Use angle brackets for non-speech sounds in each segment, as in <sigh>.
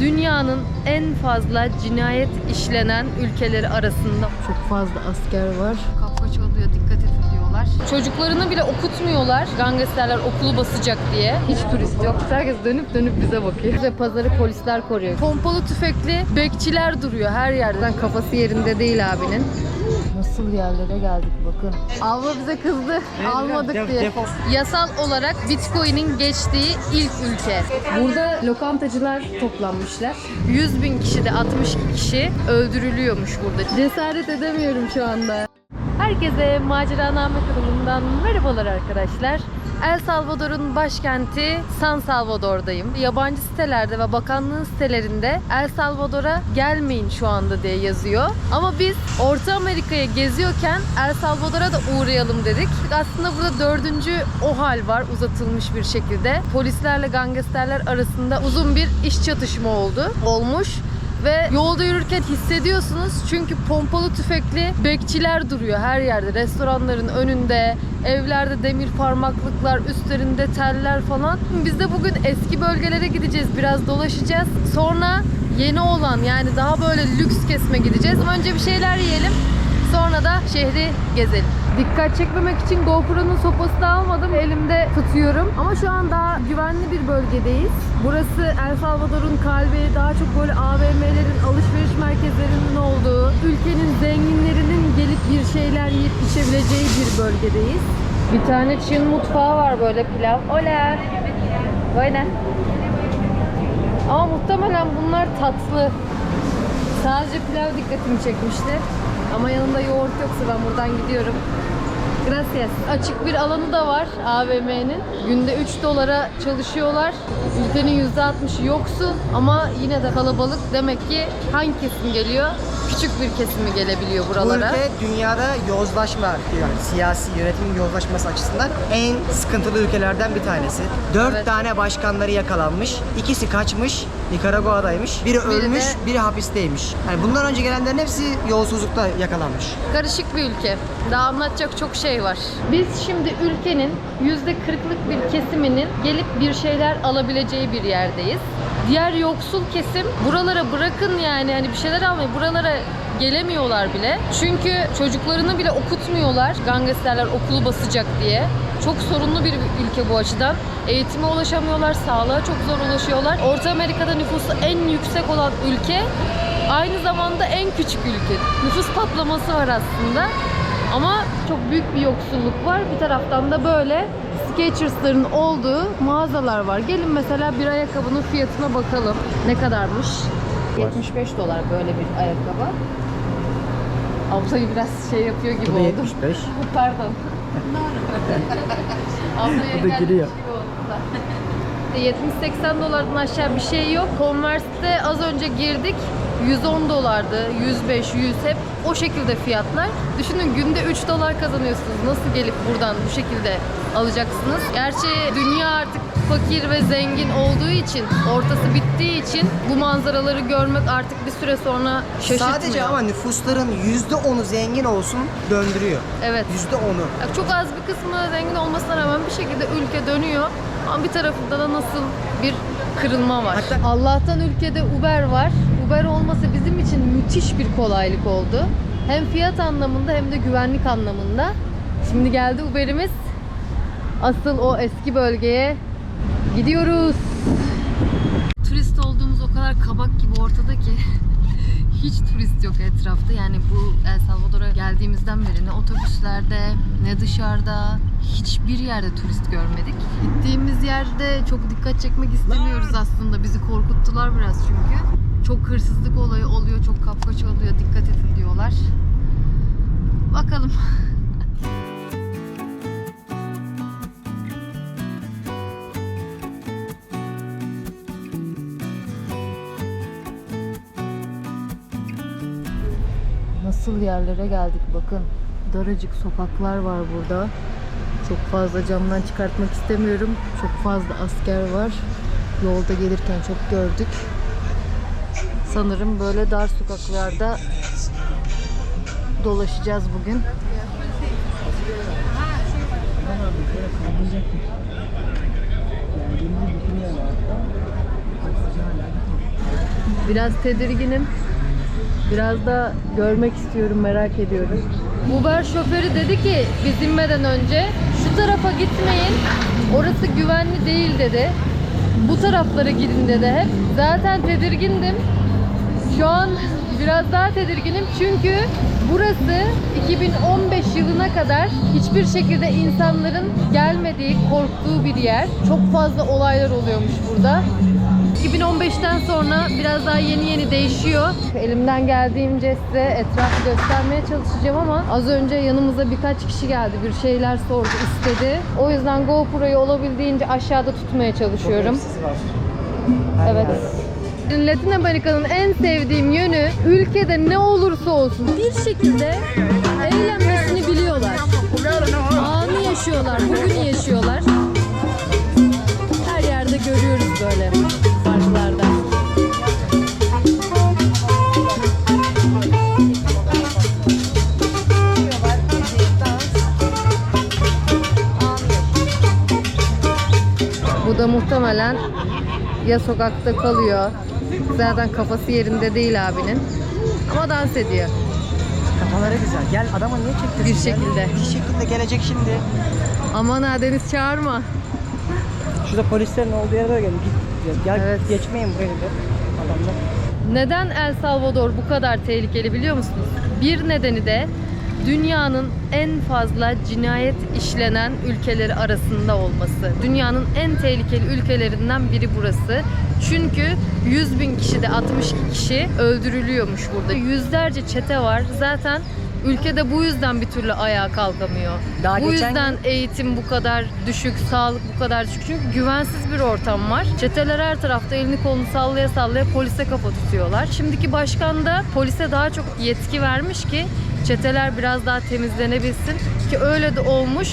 dünyanın en fazla cinayet işlenen ülkeleri arasında. Çok fazla asker var. Kapkaç oluyor dikkat edin diyorlar. Çocuklarını bile okutmuyorlar. Gangsterler okulu basacak diye. Hiç turist yok. Herkes dönüp dönüp bize bakıyor. Ve pazarı polisler koruyor. Pompalı tüfekli bekçiler duruyor her yerden. Kafası yerinde değil abinin. Nasıl yerlere geldik bakın. Abla bize kızdı. Almadık diye. Yasal olarak Bitcoin'in geçtiği ilk ülke. Burada lokantacılar toplanmışlar. 100 bin kişi de 60 kişi öldürülüyormuş burada. Cesaret edemiyorum şu anda. Herkese Maceraname kanalından merhabalar arkadaşlar. El Salvador'un başkenti San Salvador'dayım. Yabancı sitelerde ve bakanlığın sitelerinde El Salvador'a gelmeyin şu anda diye yazıyor. Ama biz Orta Amerika'ya geziyorken El Salvador'a da uğrayalım dedik. Aslında burada dördüncü OHAL var uzatılmış bir şekilde. Polislerle gangsterler arasında uzun bir iş çatışma oldu. Olmuş. Ve yolda yürürken hissediyorsunuz çünkü pompalı tüfekli bekçiler duruyor her yerde. Restoranların önünde, evlerde demir parmaklıklar, üstlerinde teller falan. Biz de bugün eski bölgelere gideceğiz, biraz dolaşacağız. Sonra yeni olan yani daha böyle lüks kesme gideceğiz. Önce bir şeyler yiyelim. Sonra da şehri gezelim. Dikkat çekmemek için GoPro'nun sopasını almadım. Elimde tutuyorum. Ama şu an daha güvenli bir bölgedeyiz. Burası El Salvador'un kalbi. Daha çok böyle AVM'lerin, alışveriş merkezlerinin olduğu, ülkenin zenginlerinin gelip bir şeyler yiyip içebileceği bir bölgedeyiz. Bir tane Çin mutfağı var böyle pilav. Hola. Böyle. Ama muhtemelen bunlar tatlı. Sadece pilav dikkatimi çekmişti. Ama yanında yoğurt yoksa ben buradan gidiyorum. Gracias. Açık bir alanı da var AVM'nin. Günde 3 dolara çalışıyorlar. Ülkenin %60'ı yoksul ama yine de kalabalık. Demek ki hangi kesim geliyor? Küçük bir kesimi gelebiliyor Bu buralara. ülke dünyada yozlaşma yani siyasi yönetimin yozlaşması açısından en sıkıntılı ülkelerden bir tanesi. Dört Evet. tane başkanları yakalanmış, ikisi kaçmış, Nikaragua'daymış, biri ölmüş, de- biri hapisteymiş. Yani bundan önce gelenlerin hepsi yolsuzlukta yakalanmış. Karışık bir ülke. Daha anlatacak çok şey var. Biz şimdi ülkenin %40'lık bir kesiminin gelip bir şeyler alabileceği bir yerdeyiz. Diğer yoksul kesim buralara bırakın yani hani bir şeyler almayı buralara gelemiyorlar bile. Çünkü çocuklarını bile okutmuyorlar. Gangsterler okulu basacak diye. Çok sorunlu bir ülke bu açıdan. Eğitime ulaşamıyorlar, sağlığa çok zor ulaşıyorlar. Orta Amerika'da nüfusu en yüksek olan ülke aynı zamanda en küçük ülke. Nüfus patlaması var aslında. Ama çok büyük bir yoksulluk var. Bir taraftan da böyle Skechers'ların olduğu mağazalar var. Gelin mesela bir ayakkabının fiyatına bakalım. Ne kadarmış? 75 dolar böyle bir ayakkabı. Ablayı biraz şey yapıyor gibi oldu. Pardon. Ablaya Bu da geldi, gülüyor. bir şey oldu da. <laughs> 70-80 dolardan aşağı bir şey yok. Converse'de az önce girdik. 110 dolardı, 105, 100 hep o şekilde fiyatlar. Düşünün günde 3 dolar kazanıyorsunuz. Nasıl gelip buradan bu şekilde alacaksınız? Gerçi dünya artık fakir ve zengin olduğu için, ortası bittiği için bu manzaraları görmek artık bir süre sonra şaşırtmıyor. Sadece ama nüfusların %10'u zengin olsun döndürüyor. Evet. %10'u. Ya Çok az bir kısmı zengin olmasına rağmen bir şekilde ülke dönüyor. Ama bir tarafında da nasıl bir kırılma var. Hatta- Allah'tan ülkede Uber var. Uber olması bizim için müthiş bir kolaylık oldu. Hem fiyat anlamında hem de güvenlik anlamında. Şimdi geldi Uber'imiz. Asıl o eski bölgeye gidiyoruz. Turist olduğumuz o kadar kabak gibi ortada ki <laughs> hiç turist yok etrafta. Yani bu El Salvador'a geldiğimizden beri ne otobüslerde ne dışarıda hiçbir yerde turist görmedik. Gittiğimiz yerde çok dikkat çekmek istemiyoruz aslında. Bizi korkuttular biraz çünkü. Çok hırsızlık olayı oluyor, çok kapkaç oluyor. Dikkat edin diyorlar. Bakalım. <laughs> Nasıl yerlere geldik bakın. Daracık sokaklar var burada. Çok fazla camdan çıkartmak istemiyorum. Çok fazla asker var. Yolda gelirken çok gördük. Sanırım böyle dar sokaklarda dolaşacağız bugün. Biraz tedirginim. Biraz da görmek istiyorum, merak ediyorum. Uber şoförü dedi ki biz inmeden önce şu tarafa gitmeyin. Orası güvenli değil dedi. Bu taraflara gidin dedi hep. Zaten tedirgindim. Şu an biraz daha tedirginim çünkü burası 2015 yılına kadar hiçbir şekilde insanların gelmediği, korktuğu bir yer. Çok fazla olaylar oluyormuş burada. 2015'ten sonra biraz daha yeni yeni değişiyor. Elimden geldiğince size etrafı göstermeye çalışacağım ama az önce yanımıza birkaç kişi geldi. Bir şeyler sordu, istedi. O yüzden GoPro'yu olabildiğince aşağıda tutmaya çalışıyorum. Sizi var. Her Evet. yerde. Latin Amerika'nın en sevdiğim yönü ülkede ne olursa olsun bir şekilde eğlenmesini biliyorlar. Anı yaşıyorlar, bugünü yaşıyorlar. Her yerde görüyoruz böyle parklarda. Bu da muhtemelen ya sokakta kalıyor. Zaten kafası yerinde değil abinin. Ama dans ediyor. Kafaları güzel. Gel adamı niye çektin? Bir şekilde. Bir şekilde gelecek şimdi. Aman ha Deniz çağırma. Şurada polislerin olduğu yere doğru gelin. Git. Gel Evet. geçmeyin buraya da. Adamlar. Neden El Salvador bu kadar tehlikeli biliyor musunuz? Bir nedeni de dünyanın en fazla cinayet işlenen ülkeleri arasında olması. Dünyanın en tehlikeli ülkelerinden biri burası. Çünkü 100 bin kişide 62 kişi öldürülüyormuş burada. Yüzlerce çete var. Zaten ülkede bu yüzden bir türlü ayağa kalkamıyor. Daha bu yüzden eğitim bu kadar düşük, sağlık bu kadar düşük. Çünkü güvensiz bir ortam var. Çeteler her tarafta elini kolunu sallaya sallaya polise kafa tutuyorlar. Şimdiki başkan da polise daha çok yetki vermiş ki çeteler biraz daha temizlenebilsin. Ki öyle de olmuş.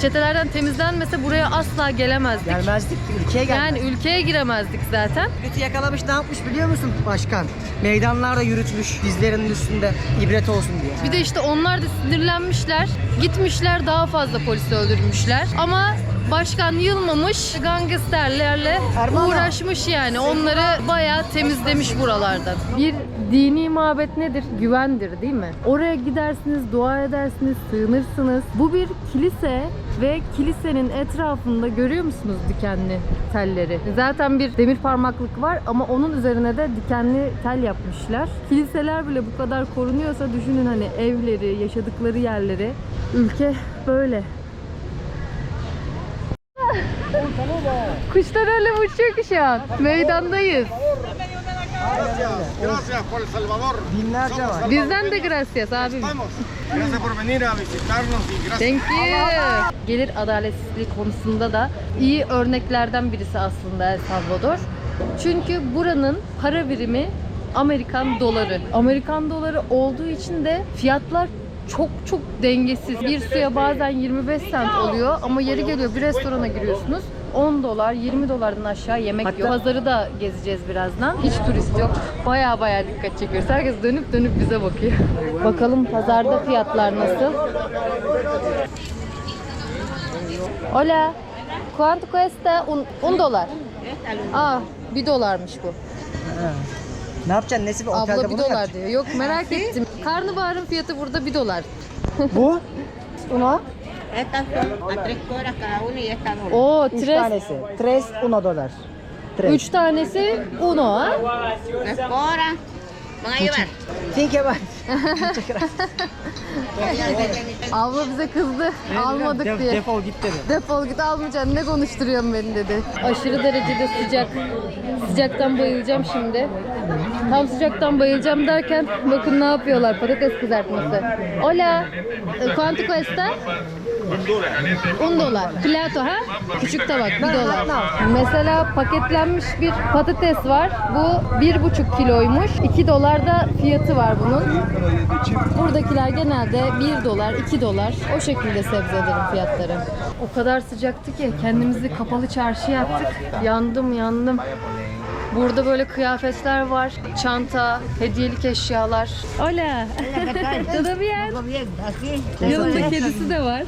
Çetelerden temizlenmese buraya asla gelemezdik. Gelmezdik. Ülkeye gelmezdik. Yani ülkeye giremezdik zaten. Lütfü yakalamış ne yapmış biliyor musun başkan? Meydanlarda yürütmüş dizlerinin üstünde ibret olsun diye. Bir de işte onlar da sinirlenmişler. Gitmişler daha fazla polisi öldürmüşler. Ama başkan yılmamış gangsterlerle Erman uğraşmış yani. Onları bayağı temizlemiş buralardan. Bir dini mabet nedir? Güvendir değil mi? Oraya gidersiniz, dua edersiniz, sığınırsınız. Bu bir kilise ve kilisenin etrafında görüyor musunuz dikenli telleri? Zaten bir demir parmaklık var ama onun üzerine de dikenli tel yapmışlar. Kiliseler bile bu kadar korunuyorsa düşünün hani evleri, yaşadıkları yerleri. Ülke böyle. Kuşlar öyle uçuyor ki şu an. Meydandayız. Gracias por El Salvador. Binlerce var. Bizden de gracias abim. Gracias por venir a visitarnos y gracias. Thank you. Gelir adaletsizliği konusunda da iyi örneklerden birisi aslında El Salvador. Çünkü buranın para birimi Amerikan doları. Amerikan doları olduğu için de fiyatlar çok çok dengesiz. Bir suya bazen 25 cent oluyor ama yeri geliyor bir restorana giriyorsunuz 10 dolar, 20 dolardan aşağı yemek Hatta- yok. Pazarı da gezeceğiz birazdan. Hiç turist yok. Baya baya dikkat çekiyoruz. Herkes dönüp dönüp bize bakıyor. Bakalım pazarda fiyatlar nasıl? Hola. ¿Cuánto cuesta un, un dolar? Aa, bir dolarmış bu. Ne yapacaksın? Nesi bir otelde Abla bir dolar diyor. Yok merak ettim. Karnabaharın fiyatı burada bir dolar. Bu? Uno? Estas son a tres horas cada una y esta doble. Oo, Üç tres, tanesi. Tres, uno dolar. Tres. üç tanesi uno ha. Tres horas. ¿Van a llevar? Think about Abla bize kızdı. Almadık Def- diye. Defol git dedi. Defol git almayacaksın ne konuşturuyorsun beni dedi. Aşırı derecede sıcak. Sıcaktan bayılacağım şimdi. Tam sıcaktan bayılacağım derken bakın ne yapıyorlar patates kızartması. Hola. Eh, ¿Cuánto cuesta? Un dolar. Plato ha? Küçük tabak bir dolar. Mesela paketlenmiş bir patates var. Bu bir buçuk kiloymuş. 2 dolar da fiyatı var bunun. Buradakiler genelde 1 dolar, 2 dolar. O şekilde sebzelerin fiyatları. O kadar sıcaktı ki kendimizi kapalı çarşı yaptık. Yandım yandım. Burada böyle kıyafetler var. Çanta, hediyelik eşyalar. Hola. <laughs> Todo bien? Yanında kedisi de var.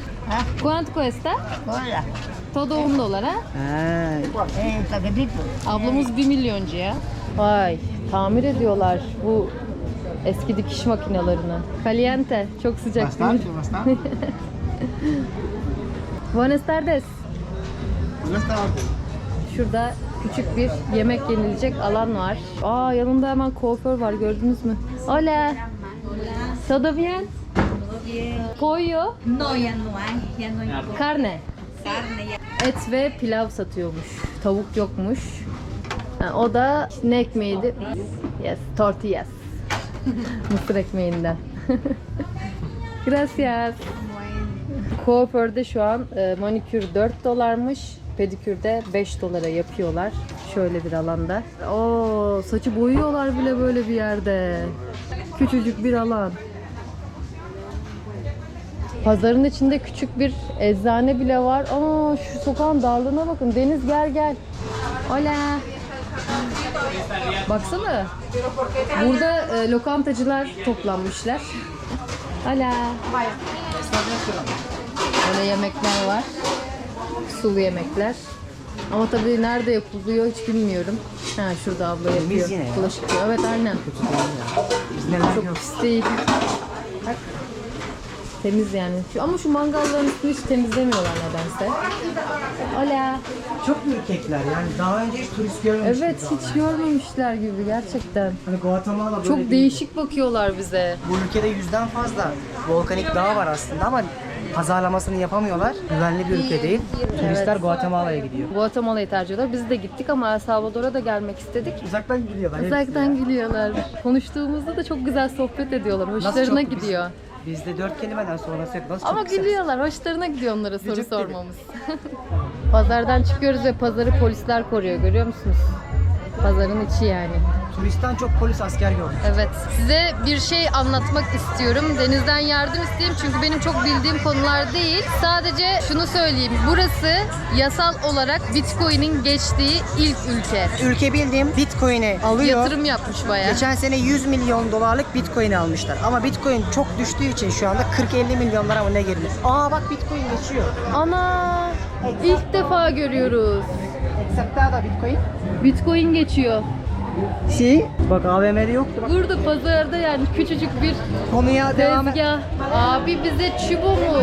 ¿Cuánto cuesta? Hola. Todo 10 dolar ha? Eh, paquetito. Ablamız 1 milyoncu ya. Vay. tamir ediyorlar bu eski dikiş makinelerini. Caliente, çok sıcak değil. Bastante, bastante. <laughs> Buenas tardes. Buenas tardes. Şurada küçük bir yemek yenilecek alan var. Aa yanında hemen kuaför var gördünüz mü? Hola. Todo bien? Pollo, No, ya no hay, ya no hay carne. carne. Ya. Et ve pilav satıyormuş. Tavuk yokmuş. Ha, o da ne ekmeğiydi? Yes, tortillas. <laughs> Mısır ekmeğinden. <laughs> Gracias. Kuaförde şu an e, manikür 4 dolarmış. Pedikürde 5 dolara yapıyorlar. Şöyle bir alanda. Oo, saçı boyuyorlar bile böyle bir yerde. Küçücük bir alan. Pazarın içinde küçük bir eczane bile var. Aa şu sokağın darlığına bakın. Deniz gel gel. Hola. Baksana. Burada e, lokantacılar toplanmışlar. Hola. Böyle yemekler var. Sulu yemekler. Ama tabii nerede yapılıyor hiç bilmiyorum. Ha şurada abla yapıyor. yine ya. Bulaşık. Evet aynen. Biz neler Çok yok. pis değil. Bak. Temiz yani. Şu- Ama şu mangalların üstünü hiç temizlemiyorlar nedense. Hola. Çok ürkekler yani daha önce hiç turist görmemiştim. Evet hiç görmemişler gibi gerçekten. Hani Guatemala böyle Çok bir- değişik bakıyorlar bize. Bu ülkede yüzden fazla volkanik dağ var aslında ama pazarlamasını yapamıyorlar. Güvenli bir ülke değil. Turistler Guatemala'ya gidiyor. Guatemala'yı tercih ediyorlar. Biz de gittik ama El Salvador'a da gelmek istedik. Uzaktan gidiyorlar. hepsi Uzaktan ya. gülüyorlar. Konuştuğumuzda da çok güzel sohbet ediyorlar. Hoşlarına çok gidiyor. Biz, bizde dört kelimeden sonrası yok. Nasıl Ama çok gülüyorlar. Hoşlarına gidiyor onlara soru Gıcık sormamız. <laughs> Pazardan çıkıyoruz ve pazarı polisler koruyor. Görüyor musunuz? Pazarın içi yani. Turistten çok polis asker gördük. Evet. Size bir şey anlatmak istiyorum. Deniz'den yardım isteyeyim çünkü benim çok bildiğim konular değil. Sadece şunu söyleyeyim. Burası yasal olarak Bitcoin'in geçtiği ilk ülke. Ülke bildiğim Bitcoin'i alıyor. Yatırım yapmış bayağı. Geçen sene 100 milyon dolarlık Bitcoin almışlar. Ama Bitcoin çok düştüğü için şu anda 40-50 milyonlara mı ne girdi? Aa bak Bitcoin geçiyor. Ana! ilk defa görüyoruz. Acceptada Bitcoin. Bitcoin geçiyor. Si. Bak AVM'de yoktu. Bak. Burada pazarda yani küçücük bir Konuya devam et. Abi bize Çubu mu?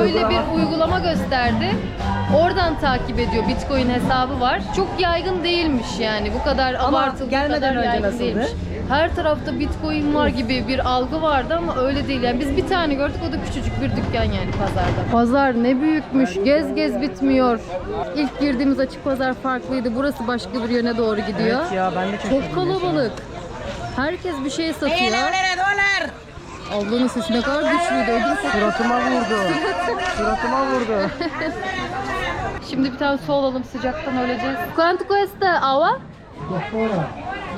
Öyle bir uygulama gösterdi. Oradan takip ediyor. Bitcoin hesabı var. Çok yaygın değilmiş yani. Bu kadar Ama abartılı gelmeden kadar önce yaygın nasıldı? değilmiş. Her tarafta Bitcoin var gibi bir algı vardı ama öyle değil. Yani biz bir tane gördük o da küçücük bir dükkan yani pazarda. Pazar ne büyükmüş. Gez gez bitmiyor. İlk girdiğimiz açık pazar farklıydı. Burası başka bir yöne doğru gidiyor. Evet ya ben de çok Çok kalabalık. Herkes bir şey satıyor. dólar! Ablanın sesi ne kadar güçlüydü. Ödüm. Suratıma vurdu. <laughs> Suratıma vurdu. Şimdi bir tane su alalım sıcaktan öleceğiz. Quanto cuesta agua?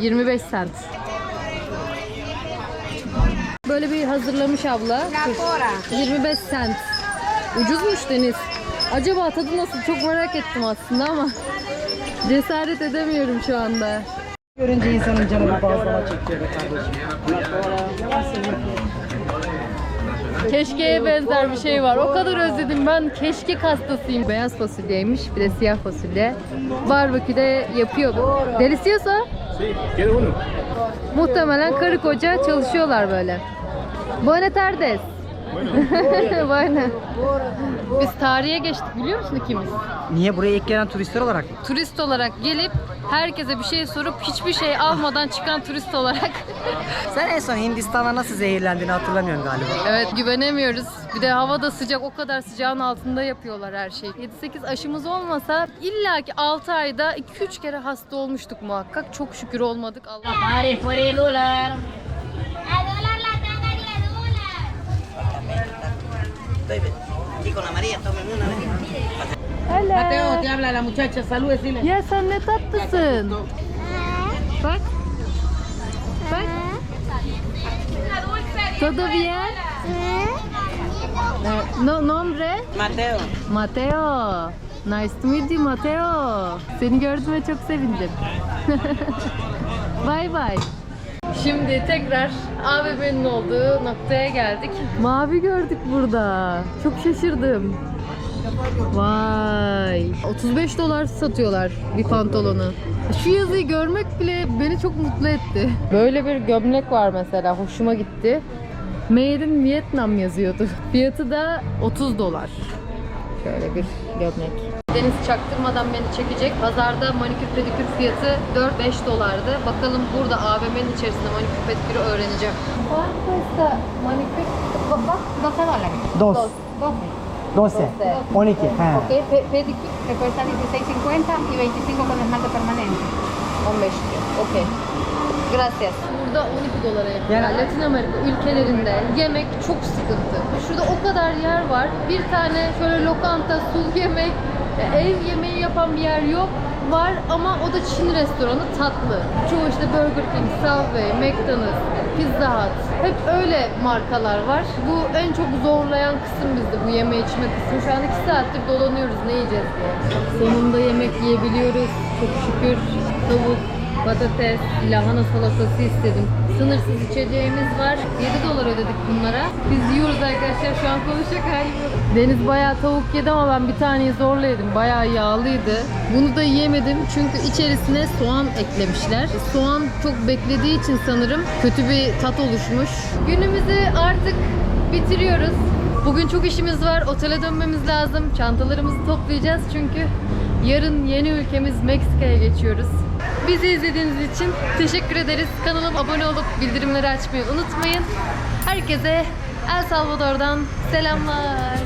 25 cent. Böyle bir hazırlamış abla. Dur. 25 cent. Ucuzmuş Deniz. Acaba tadı nasıl? Çok merak ettim aslında ama <laughs> cesaret edemiyorum şu anda. Görünce insanın canı bir bazlama çekiyor kardeşim. Keşkeye benzer bir şey var. O kadar özledim ben. Keşke hastasıyım. Beyaz fasulyeymiş. Bir de siyah fasulye. Barbeküde yapıyor. Delicioso. Muhtemelen karı koca çalışıyorlar böyle. Buenas tardes. Buenas. <laughs> Biz tarihe geçtik biliyor musun ikimiz? Niye buraya ilk gelen turistler olarak? Turist olarak gelip herkese bir şey sorup hiçbir şey almadan çıkan turist olarak <laughs> Sen en son Hindistan'a nasıl zehirlendiğini hatırlamıyorsun galiba. Evet güvenemiyoruz. Bir de hava da sıcak o kadar sıcağın altında yapıyorlar her şeyi. 7-8 aşımız olmasa illaki 6 ayda 2-3 kere hasta olmuştuk muhakkak. Çok şükür olmadık. Allah Mateo, te habla la muchacha. Salud, decirle. Ya sen ne tatlısın. Bak. Bak. Todo bien? Eh, No, nombre? Mateo. Mateo. Nice to meet you Mateo. Seni gördüğüme çok sevindim. <laughs> bye bye. Şimdi tekrar AVM'nin olduğu noktaya geldik. Mavi gördük burada. Çok şaşırdım. Vay. 35 dolar satıyorlar bir pantolonu. Şu yazıyı görmek bile beni çok mutlu etti. Böyle bir gömlek var mesela. Hoşuma gitti. Made in Vietnam yazıyordu. Fiyatı da 30 dolar. Şöyle bir gömlek. Deniz çaktırmadan beni çekecek. Pazarda manikür pedikür fiyatı 4-5 dolardı. Bakalım burada AVM'nin içerisinde manikür pedikürü öğreneceğim. Cuesta manikür? Bak, 12 dólares. Dos. 12. 12. 12. Ha. Okey, pe pedikür Te cuesta 16.50 y 25 con esmalte permanente. 15 diyor. Okey. Gracias. Burada 12 dolara yapıyor. Yani- Latin Amerika ülkelerinde yemek çok sıkıntı. Şurada o kadar yer var. Bir tane şöyle lokanta, sul yemek, e, ev yemeği yapan bir yer yok. Var ama o da Çin restoranı tatlı. Çoğu işte Burger King, Subway, McDonald's, Pizza Hut. Hep öyle markalar var. Bu en çok zorlayan kısım bizde bu yeme içme kısmı. Şu an 2 saattir dolanıyoruz ne yiyeceğiz diye. Sonunda yemek yiyebiliyoruz. Çok şükür. Tavuk, patates, lahana salatası istedim. Sınırsız içeceğimiz var. 7 dolar ödedik bunlara. Biz yiyoruz arkadaşlar. Şu an konuşacak halim yok. Deniz bayağı tavuk yedi ama ben bir taneyi zorla yedim. Bayağı yağlıydı. Bunu da yiyemedim çünkü içerisine soğan eklemişler. Soğan çok beklediği için sanırım kötü bir tat oluşmuş. Günümüzü artık bitiriyoruz. Bugün çok işimiz var. Otele dönmemiz lazım. Çantalarımızı toplayacağız çünkü yarın yeni ülkemiz Meksika'ya geçiyoruz. Bizi izlediğiniz için teşekkür ederiz. Kanalıma abone olup bildirimleri açmayı unutmayın. Herkese El Salvador'dan selamlar.